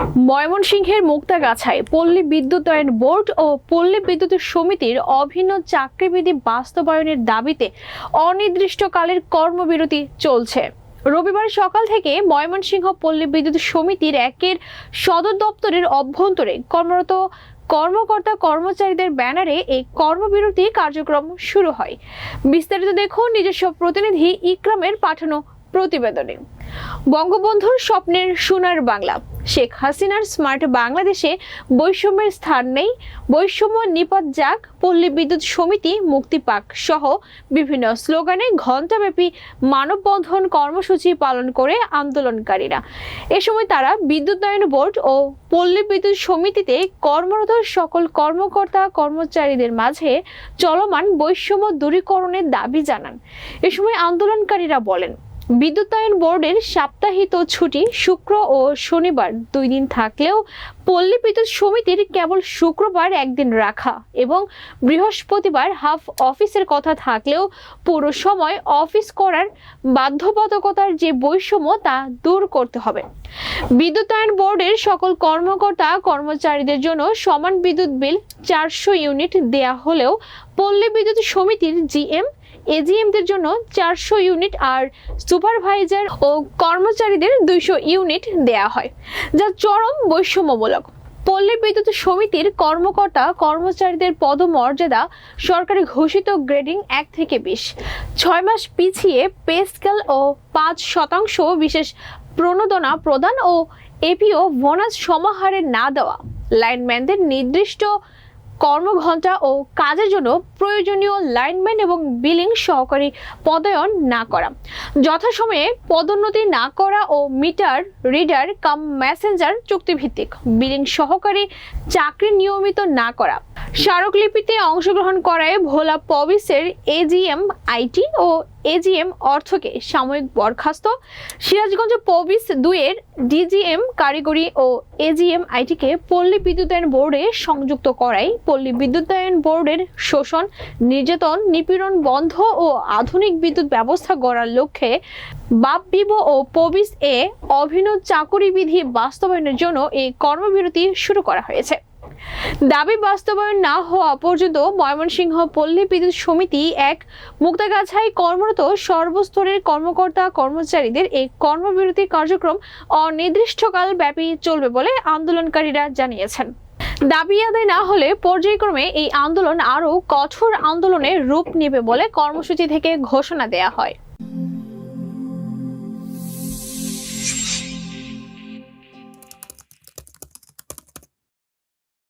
ময়মনসিংহের মুক্তাগাছায় পল্লী বিদ্যুতায়ন বোর্ড ও পল্লী বিদ্যুৎ সমিতির অভিন্ন চাকরিবিধি বাস্তবায়নের দাবিতে অনির্দিষ্টকালের কর্মবিরতি চলছে। রবিবার সকাল থেকে ময়মনসিংহ পল্লী বিদ্যুৎ সমিতির একের সদর দপ্তরের অভ্যন্তরে কর্মরত কর্মকর্তা কর্মচারীদের ব্যানারে এই কর্মবিরতি কার্যক্রম শুরু হয়। বিস্তারিত দেখুন নিজস্ব প্রতিনিধি ইকরামের পাঠানো প্রতিবেদনে। বঙ্গবন্ধুর স্বপ্নের সোনার বাংলা। শেখ হাসিনার স্মার্ট বাংলাদেশে বৈষম্যের স্থান নেই। বৈষম্য নিপদ যাক, পল্লী বিদ্যুৎ সমিতি, মুক্তি পাক সহ বিভিন্ন স্লোগানে ঘণ্টাব্যাপী মানববন্ধন কর্মসূচি পালন করে আন্দোলনকারীরা। এ সময় তারা বিদ্যুতায়ন বোর্ড ও পল্লী বিদ্যুৎ সমিতিতে কর্মরত সকল কর্মকর্তা কর্মচারীদের মাঝে চলমান বৈষম্য দূরীকরণের দাবি জানান। এ সময় আন্দোলনকারীরা বলেন বিদ্যুতায়ন বোর্ডের সাপ্তাহিক ছুটি শুক্র ও শনিবার। দুই দিন থাকলেও পল্লী বিদ্যুৎ সমিতির কেবল শুক্রবার একদিন রাখা এবং বৃহস্পতিবার হাফ অফিসের কথা থাকলেও পুরো সময় অফিস করার বাধ্যবাধকতার যে বৈষম্য তা দূর করতে হবে। বিদ্যুতায়ন বোর্ডের সকল কর্মকর্তা কর্মচারীদের জন্য সমান বিদ্যুৎ বিল চারশো ইউনিট দেয়া হলেও পল্লী বিদ্যুৎ সমিতির জিএম এজিএমদের জন্য চারশো ইউনিট আর সুপারভাইজার ও কর্মচারীদের দুইশো ইউনিট দেয়া হয়, যা চরম বৈষম্যমূলক। পল্লী বিদ্যুৎ সমিতির কর্মকর্তা কর্মচারীদের পদমর্যাদা সরকারি ঘোষিত গ্রেডিং এক থেকে বিশ। ছয় মাস পিছিয়ে পে স্কেল ও পাঁচ শতাংশ বিশেষ প্রণোদনা প্রদান ও এপিও বোনাস সমাহারে না দেওয়া। লাইনম্যানদের নির্দিষ্ট কর্মঘণ্টা ও কাজের জন্য প্রয়োজনীয় লাইনম্যান এবং বিলিং সহকারী পদায়ন না করা। যথাসময়ে পদোন্নতি না করা ও মিটার রিডার কাম মেসেঞ্জার চুক্তিভিত্তিক। বিলিং সহকারী চাকরি নিয়মিত না করা। স্মারকলিপিতে অংশগ্রহণ করায় ভোলা পবিসের এজিএম আইটি ও এজিএম অর্থকে সাময়িক বরখাস্ত। সিরাজগঞ্জ পবিস দুইয়ের ডিজিএম কারিগরি ও এজিএম আইটিকে পল্লী বিদ্যুতায়ন বোর্ডে সংযুক্ত করায়। পল্লী বিদ্যুতায়ন বোর্ডের শোষণ, নির্যাতন, নিপীড়ন বন্ধ ও আধুনিক বিদ্যুৎ ব্যবস্থা গড়ার লক্ষ্যে বাপ বিবো ও পবিস এ অভিনব চাকুরি বিধি বাস্তবায়নের জন্য এই কর্মবিরতি শুরু করা হয়েছে। দাবি বাস্তবায়ন না হওয়া পর্যন্ত ময়মনসিংহ পল্লী বিদ্যুৎ সমিতি এক মুক্তাগাছায় কর্মরত সর্বস্তরের কর্মকর্তা কর্মচারীদের এই কর্মবিরতি কার্যক্রম অনির্দিষ্টকাল ব্যাপী চলবে বলে আন্দোলনকারীরা জানিয়েছেন। দাবি আদায় না হলে পর্যায়ক্রমে এই আন্দোলন আরও কঠোর আন্দোলনের রূপ নেবে বলে কর্মসূচি থেকে ঘোষণা দেয়া হয়।